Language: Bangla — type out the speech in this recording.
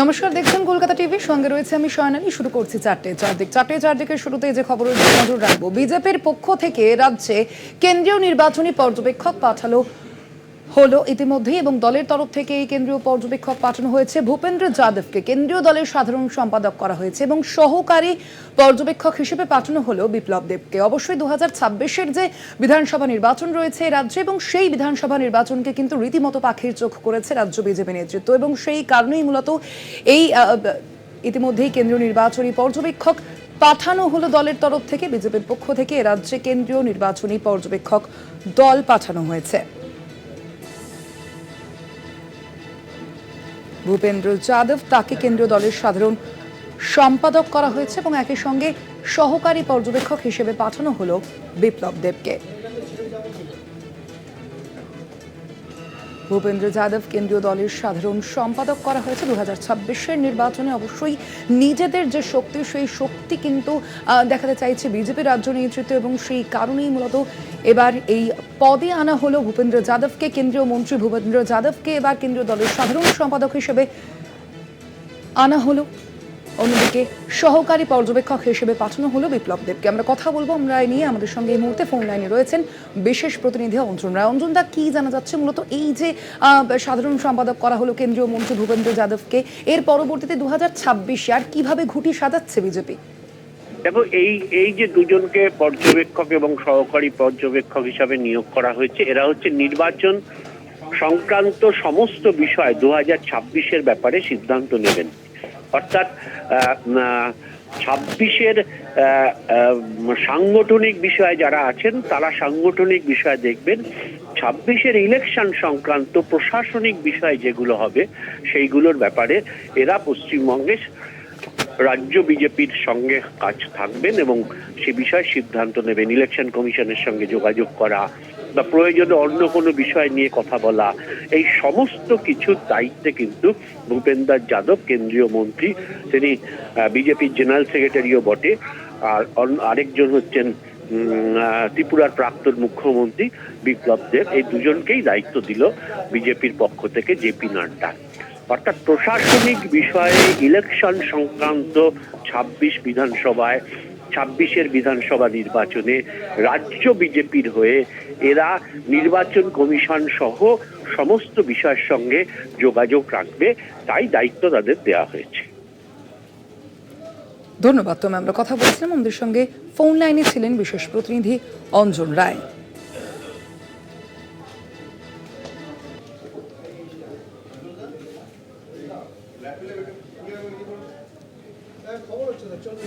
নমস্কার, দেখছেন কলকাতা টিভির সঙ্গে রয়েছে আমি সয়নালী। শুরু করছি চারটে চারদিক। চারটে চারদিকের শুরুতে যে খবরের নজর রাখব। বিজেপির পক্ষ থেকে রাজ্যে কেন্দ্রীয় নির্বাচনী পর্যবেক্ষক পাঠালো হলো ইতিমধ্যেই এবং দলের তরফ থেকে এই কেন্দ্রীয় পর্যবেক্ষক পাঠানো হয়েছে। ভূপেন্দ্র যাদবকে কেন্দ্রীয় দলের সাধারণ সম্পাদক করা হয়েছে এবং সহকারী পর্যবেক্ষক হিসেবে পাঠানো হলো বিপ্লব দেবকে। অবশ্যই দু হাজার ছাব্বিশের যে বিধানসভা নির্বাচন রয়েছে রাজ্যে এবং সেই বিধানসভা নির্বাচনকে কিন্তু রীতিমতো পাখির চোখ করেছে রাজ্য বিজেপি নেতৃত্ব এবং সেই কারণেই মূলত এই ইতিমধ্যেই কেন্দ্রীয় নির্বাচনী পর্যবেক্ষক পাঠানো হলো দলের তরফ থেকে। বিজেপির পক্ষ থেকে রাজ্যে কেন্দ্রীয় নির্বাচনী পর্যবেক্ষক দল পাঠানো হয়েছে। ভূপেন্দ্র যাদব, তাকে কেন্দ্রীয় দলের সাধারণ সম্পাদক করা হয়েছে এবং একই সঙ্গে সহকারী পর্যবেক্ষক হিসেবে পাঠানো হলো বিপ্লব দেবকে। ভূপেন্দ্র যাদব কেন্দ্রীয় দলের সাধারণ সম্পাদক করা হয়েছে। দু হাজার নির্বাচনে অবশ্যই নিজেদের যে শক্তি, সেই শক্তি কিন্তু দেখাতে চাইছে বিজেপি রাজ্য নেতৃত্ব এবং সেই কারণেই মূলত এবার এই পদে আনা হলো ভূপেন্দ্র যাদবকে। কেন্দ্রীয় মন্ত্রী ভূপেন্দ্র যাদবকে এবার কেন্দ্রীয় দলের সাধারণ সম্পাদক হিসেবে আনা হলো। অন্যদিকে সহকারী পর্যবেক্ষক হিসেবে পাঠানো হলো বিপ্লব দেবকে। আমরা কথা বলব আমরা নিয়ে। আমাদের সঙ্গে এই মুহূর্তে ফোন লাইনে রয়েছেন বিশেষ প্রতিনিধি অঞ্জন রায়। অঞ্জন দা, কি জানা যাচ্ছে? মূলত এই যে সাধারণ সম্পাদক করা হলো কেন্দ্রীয় মন্ত্রী ভূপেন্দ্র যাদবকে, এর পরবর্তীতে দু হাজার ছাব্বিশে আর কীভাবে ঘুটি সাজাচ্ছে বিজেপি? দেখো, এই এই যে দুজনকে পর্যবেক্ষক এবং সহকারী পর্যবেক্ষক হিসাবে নিয়োগ করা হয়েছে, এরা হচ্ছে নির্বাচন সংক্রান্ত সমস্ত বিষয় দু হাজার ব্যাপারে সিদ্ধান্ত নেবেন। অর্থাৎ ছাব্বিশের সাংগঠনিক বিষয়ে যারা আছেন, তারা সাংগঠনিক বিষয় দেখবেন, ছাব্বিশের ইলেকশন সংক্রান্ত প্রশাসনিক বিষয় যেগুলো হবে, সেইগুলোর ব্যাপারে এরা পশ্চিমবঙ্গের রাজ্য বিজেপির সঙ্গে কাজ থাকবেন এবং সে বিষয়ে সিদ্ধান্ত নেবেন। ইলেকশন কমিশনের সঙ্গে যোগাযোগ করা বা প্রয়োজনে অন্য কোনো বিষয় নিয়ে কথা বলা, এই সমস্ত কিছুর দায়িত্বে কিন্তু ভূপেন্দ্র যাদব, কেন্দ্রীয় মন্ত্রী, তিনি বিজেপির জেনারেল সেক্রেটারিও বটে, আর আরেকজন হচ্ছেন ত্রিপুরার প্রাক্তন মুখ্যমন্ত্রী বিপ্লব দেব, এই দুজনকেই দায়িত্ব দিল বিজেপির পক্ষ থেকে জেপি নাড্ডা। অর্থাৎ প্রশাসনিক বিষয়ে ইলেকশন সংক্রান্ত ছাব্বিশ বিধানসভায় ছাব্বিশের বিধানসভা নির্বাচনে রাজ্য বিজেপির হয়ে এরা নির্বাচন কমিশন সহ সমস্ত বিষয়ের সঙ্গে যোগাযোগ রাখবে তাই দায়িত্ব তাদের দেওয়া হয়েছে ধন্যবাদ তুমি আমরা কথা বলছিলাম আমাদের সঙ্গে ফোন লাইনে ছিলেন বিশেষ প্রতিনিধি অঞ্জন রায় খবর হচ্ছে না চলবে